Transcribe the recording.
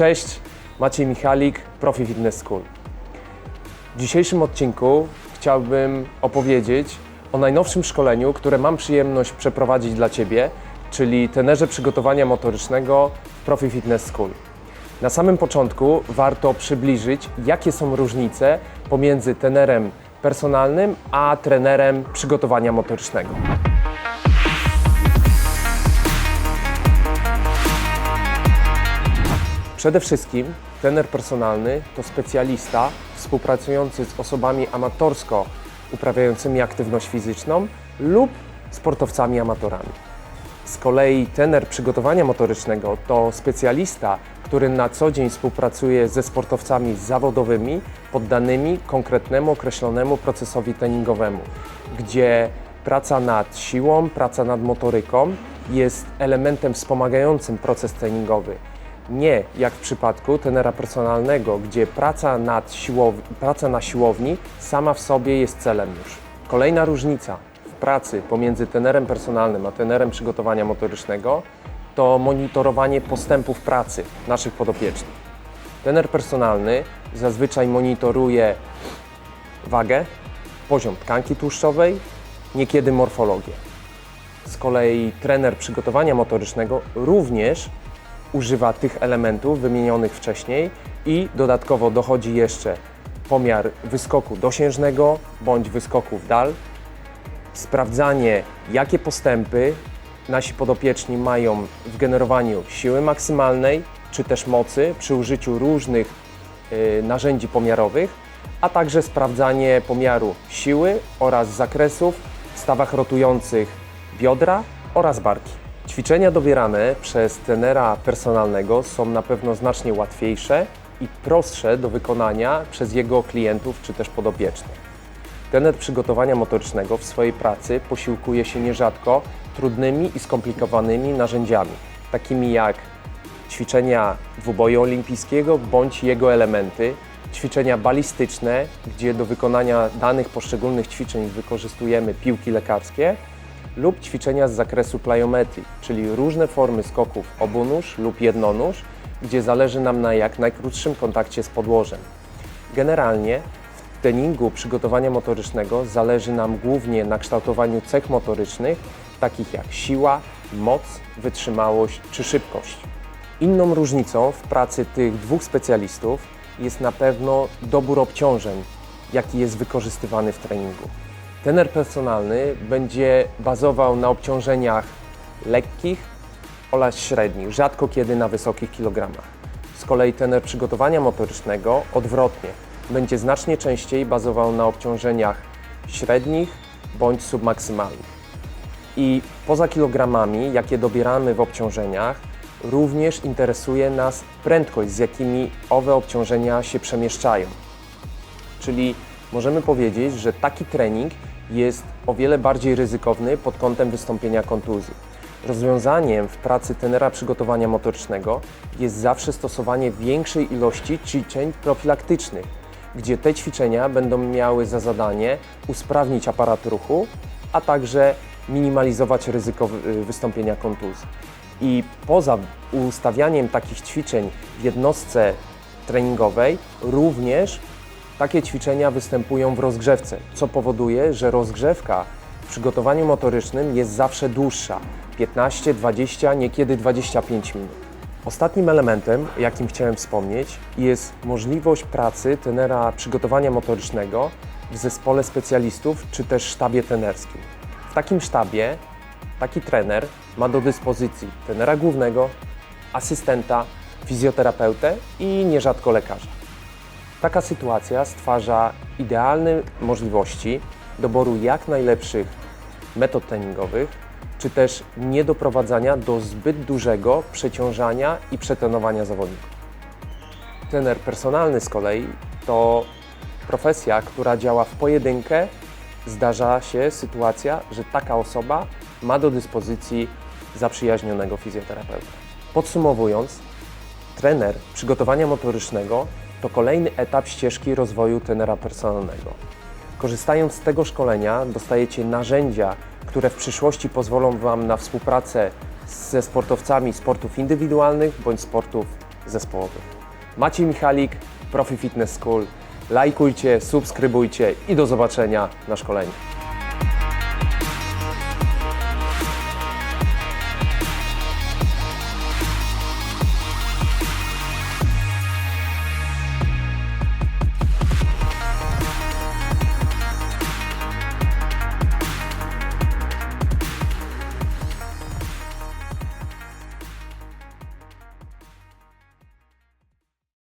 Cześć, Maciej Michalik, Profi Fitness School. W dzisiejszym odcinku chciałbym opowiedzieć o najnowszym szkoleniu, które mam przyjemność przeprowadzić dla Ciebie, czyli trenerze przygotowania motorycznego w Profi Fitness School. Na samym początku warto przybliżyć, jakie są różnice pomiędzy trenerem personalnym a trenerem przygotowania motorycznego. Przede wszystkim trener personalny to specjalista współpracujący z osobami amatorsko uprawiającymi aktywność fizyczną lub sportowcami amatorami. Z kolei trener przygotowania motorycznego to specjalista, który na co dzień współpracuje ze sportowcami zawodowymi poddanymi konkretnemu określonemu procesowi treningowemu, gdzie praca nad siłą, praca nad motoryką jest elementem wspomagającym proces treningowy. Nie jak w przypadku trenera personalnego, gdzie praca, nad praca na siłowni sama w sobie jest celem już. Kolejna różnica w pracy pomiędzy trenerem personalnym a trenerem przygotowania motorycznego to monitorowanie postępów pracy naszych podopiecznych. Trener personalny zazwyczaj monitoruje wagę, poziom tkanki tłuszczowej, niekiedy morfologię. Z kolei trener przygotowania motorycznego również używa tych elementów wymienionych wcześniej i dodatkowo dochodzi jeszcze pomiar wyskoku dosiężnego bądź wyskoku w dal, sprawdzanie jakie postępy nasi podopieczni mają w generowaniu siły maksymalnej czy też mocy przy użyciu różnych y, narzędzi pomiarowych, a także sprawdzanie pomiaru siły oraz zakresów w stawach rotujących biodra oraz barki. Ćwiczenia dobierane przez trenera personalnego są na pewno znacznie łatwiejsze i prostsze do wykonania przez jego klientów czy też podopiecznych. Trener przygotowania motorycznego w swojej pracy posiłkuje się nierzadko trudnymi i skomplikowanymi narzędziami, takimi jak ćwiczenia dwuboju olimpijskiego bądź jego elementy, ćwiczenia balistyczne, gdzie do wykonania danych poszczególnych ćwiczeń wykorzystujemy piłki lekarskie, lub ćwiczenia z zakresu plyometrii, czyli różne formy skoków obunóż lub jednonóż, gdzie zależy nam na jak najkrótszym kontakcie z podłożem. Generalnie w treningu przygotowania motorycznego zależy nam głównie na kształtowaniu cech motorycznych, takich jak siła, moc, wytrzymałość czy szybkość. Inną różnicą w pracy tych dwóch specjalistów jest na pewno dobór obciążeń, jaki jest wykorzystywany w treningu. Trener personalny będzie bazował na obciążeniach lekkich oraz średnich, rzadko kiedy na wysokich kilogramach. Z kolei trener przygotowania motorycznego odwrotnie, będzie znacznie częściej bazował na obciążeniach średnich bądź submaksymalnych. I poza kilogramami, jakie dobieramy w obciążeniach, również interesuje nas prędkość, z jakimi owe obciążenia się przemieszczają. Czyli możemy powiedzieć, że taki trening jest o wiele bardziej ryzykowny pod kątem wystąpienia kontuzji. Rozwiązaniem w pracy trenera przygotowania motorycznego jest zawsze stosowanie większej ilości ćwiczeń profilaktycznych, gdzie te ćwiczenia będą miały za zadanie usprawnić aparat ruchu, a także minimalizować ryzyko wy- wystąpienia kontuzji. I poza ustawianiem takich ćwiczeń w jednostce treningowej, również takie ćwiczenia występują w rozgrzewce, co powoduje, że rozgrzewka w przygotowaniu motorycznym jest zawsze dłuższa 15, 20, niekiedy 25 minut. Ostatnim elementem, jakim chciałem wspomnieć, jest możliwość pracy trenera przygotowania motorycznego w zespole specjalistów czy też sztabie trenerskim. W takim sztabie taki trener ma do dyspozycji trenera głównego, asystenta, fizjoterapeutę i nierzadko lekarza. Taka sytuacja stwarza idealne możliwości doboru jak najlepszych metod treningowych, czy też niedoprowadzania do zbyt dużego przeciążania i przetrenowania zawodników. Trener personalny z kolei to profesja, która działa w pojedynkę. Zdarza się sytuacja, że taka osoba ma do dyspozycji zaprzyjaźnionego fizjoterapeutę. Podsumowując, trener przygotowania motorycznego to kolejny etap ścieżki rozwoju trenera personalnego. Korzystając z tego szkolenia, dostajecie narzędzia, które w przyszłości pozwolą Wam na współpracę ze sportowcami sportów indywidualnych bądź sportów zespołowych. Maciej Michalik, Profi Fitness School. Lajkujcie, subskrybujcie i do zobaczenia na szkoleniu.